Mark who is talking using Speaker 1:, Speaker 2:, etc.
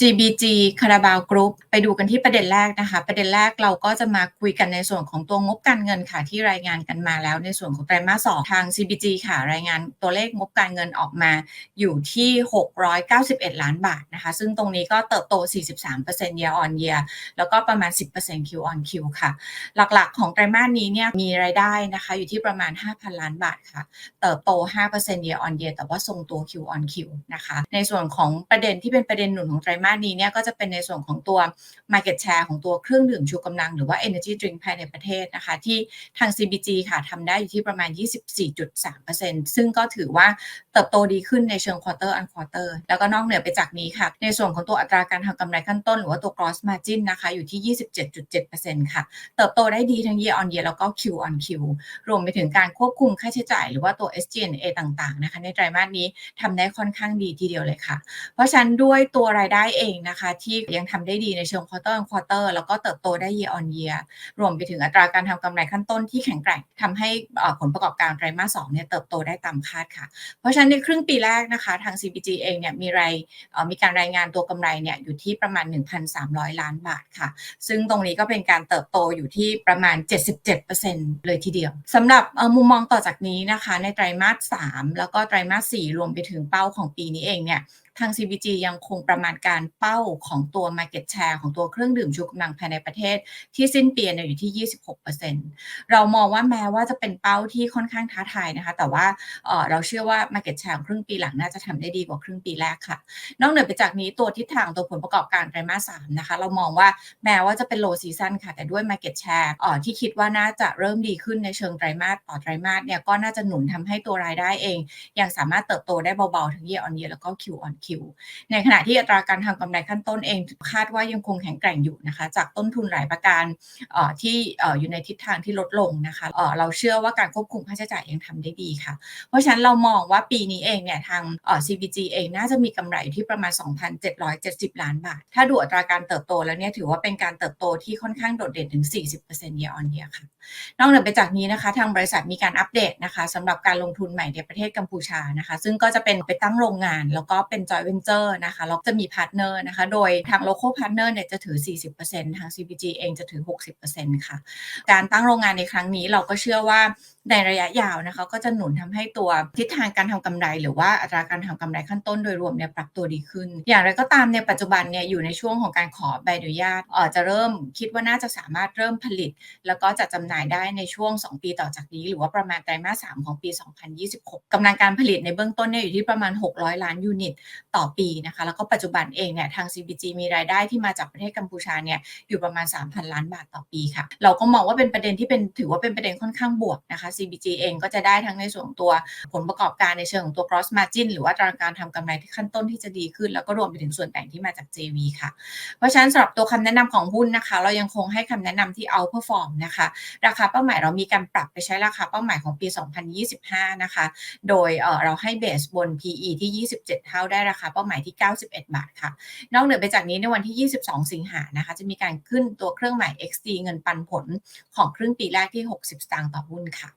Speaker 1: CBG คาราบาวกรุ๊ปไปดูกันที่ประเด็นแรกนะคะ ประเด็นแรกเราก็จะมาคุยกันในส่วนของตัวงบการเงินค่ะที่รายงานกันมาแล้วในส่วนของไตรมาสสองทาง CBG ค่ะรายงานตัวเลขงบการเงินออกมาอยู่ที่ 691 ล้านบาทนะคะ ซึ่งตรงนี้ก็เติบโต 43% year on year แล้วก็ประมาณ 10% Q on Q ค่ะ หลักๆของไตรมาสนี้เนี่ยมีรายได้นะคะอยู่ที่ประมาณ 5,000 ล้านบาทค่ะ เติบโต 5% year on year แต่ว่าทรงตัว Q on Q นะคะ ในส่วนของประเด็นที่เป็นประเด็นหนุนของไตรมาสนี้เนี่ยก็จะเป็นในส่วนของตัว market share ของตัวเครื่องดื่มชูกำลังหรือว่า energy drink ภายในประเทศนะคะ ที่ทาง CBG ค่ะทำได้อยู่ที่ประมาณ 24.3%ซึ่งก็ถือว่าเติบโตดีขึ้นในเชิง quarter on quarter แล้วก็นอกเหนือไปจากนี้ค่ะ ในส่วนของตัวอัตราการทำกำไรขั้นต้น หรือว่าตัว gross margin นะคะอยู่ที่ 27.7%ค่ะ เติบโตได้ดีทั้ง year on year แล้วก็ Q on Q รวมไปถึงการควบคุมค่าใช้จ่ายหรือว่าตัว SG&A ต่างๆนะคะในไตรมาสนี้ทำได้ค่อนข้างดีทีเดียวเลยค่ะ เพราะฉะนั้นด้วยตัวรายได้เเองนะคะ ที่ยังทำได้ดีในเชิง quarter on quarter แล้วก็เติบโตได้ year on year รวมไปถึงอัตราการทำกำไรขั้นต้นที่แข็งแกร่งทำให้ผลประกอบการไตรมาส2เนี่ยเติบโตได้ตามคาดค่ะ เพราะฉะนั้นในครึ่งปีแรกนะคะทาง CPG เองเนี่ยมีรายมีการรายงานตัวกำไรเนี่ยอยู่ที่ประมาณ 1,300 ล้านบาทค่ะ ซึ่งตรงนี้ก็เป็นการเติบโตอยู่ที่ประมาณ 77%เลยทีเดียวสำหรับมุมมองต่อจากนี้นะคะ ในไตรมาส3แล้วก็ไตรมาส4รวมไปถึงเป้าของปีนี้เองเนี่ยทาง CBG ยังคงประมาณการเป้าของตัว Market Share ของตัวเครื่องดื่มชูกำลังภายในประเทศ ที่สิ้นปีเนี่ยอยู่ที่ 26%เรามองว่าแม้ว่าจะเป็นเป้าที่ค่อนข้างท้าทายนะคะ แต่ว่าเเราเชื่อว่า Market Share ครึ่งปีหลังน่าจะทำได้ดีกว่าครึ่งปีแรกค่ะ นอกเหนือไปจากนี้ตัวทิศทางตัวผลประกอบการไตรมาส3นะคะเรามองว่าแม้ว่าจะเป็น low season ค่ะ แต่ด้วย Market Share ที่คิดว่าน่าจะเริ่มดีขึ้นในเชิงไตรมาสต่อไตรมาสเนี่ยก็น่าจะหนุนทำให้ตัวรายได้เอง ยังสามารถเติบโตได้เบาๆ ทั้ง year on year แล้วก็ Q on Q ในขณะที่อัตราการทำกำไรขั้นต้นเองคาดว่ายังคงแข็งแกร่งอยู่นะคะจากต้นทุนหลายประการที่อยู่ในทิศทางที่ลดลงนะคะเราเชื่อว่าการควบคุมค่าใช้จ่ายยังทำได้ดีค่ะ เพราะฉะนั้นเรามองว่าปีนี้เองเนี่ยทาง CBG เองน่าจะมีกำไรอยู่ที่ประมาณ 2,770 ล้านบาท ถ้าดูอัตราการเติบโตแล้วเนี่ยถือว่าเป็นการเติบโตที่ค่อนข้างโดดเด่นถึง 40% year on year ค่ะ นอกเหนือไปจากนี้นะคะ ทางบริษัทมีการอัปเดตนะคะสำหรับการลงทุนใหม่ในประเทศกัมพูชานะคะ ซึ่งก็จะเป็นไปตั้งโรงงาน แล้วก็เป็น joint venture นะคะแล้วจะมีพาร์ทเนอร์นะคะ โดยทาง local partner เนี่ยจะถือ 40%ทาง CPG เองจะถือ 60%ค่ะ การตั้งโรงงานในครั้งนี้เราก็เชื่อว่าในระยะยาวนะคะก็จะหนุนทำให้ตัวทิศทางการทำกำไร หรือว่าอัตราการทำกำไรขั้นต้นโดยรวมเนี่ยปรับตัวดีขึ้น อย่างไรก็ตามในปัจจุบันเนี่ยอยู่ในช่วงของการขอใบอนุญาตเออจะเริ่มคิดว่าน่าจะสามารถเริ่มผลิต แล้วก็จะจำหน่ายได้ในช่วง 2 ปีต่อจากนี้ หรือว่าประมาณไตรมาส3ของปี 2026กำลังการผลิตในเบื้องต้นเนี่ยอยู่ที่ประมาณ 600 ล้านยูนิตต่อปีนะคะ แล้วก็ปัจจุบันเองเนี่ยทาง CBG มีรายได้ที่มาจากประเทศกัมพูชาเนี่ยอยู่ประมาณ 3,000 ล้านบาทต่อปีค่ะ เราก็มองว่าเป็นประเด็นที่เป็นถือว่าเป็นประเด็นค่อนข้างบวกนะคะ CBG เองก็จะได้ทั้งในส่วนของตัวผลประกอบการในเชิงของตัว cross margin หรือว่าตราการทำกำไรที่ขั้นต้นที่จะดีขึ้น แล้วก็รวมไปถึงส่วนแบ่งที่มาจาก JV ค่ะ เพราะฉะนั้นสำหรับตัวคำแนะนำของหุ้นนะคะ เรายังคงให้คำแนะนำที่ outperform นะคะ ราคาเป้าหมายเรามีการปรับไปใช้ราคาเป้าหมายของปี 2025 นะคะ โดยเราให้เบสบน PE ที่ 27 เท่าได้ราคาเป้าหมายที่ 91 บาทค่ะ นอกเหนือไปจากนี้ในวันที่ 22 สิงหานะคะ จะมีการขึ้นตัวเครื่องหมาย XD เงินปันผลของครึ่งปีแรกที่ 60 สตางค์ต่อหุ้นค่ะ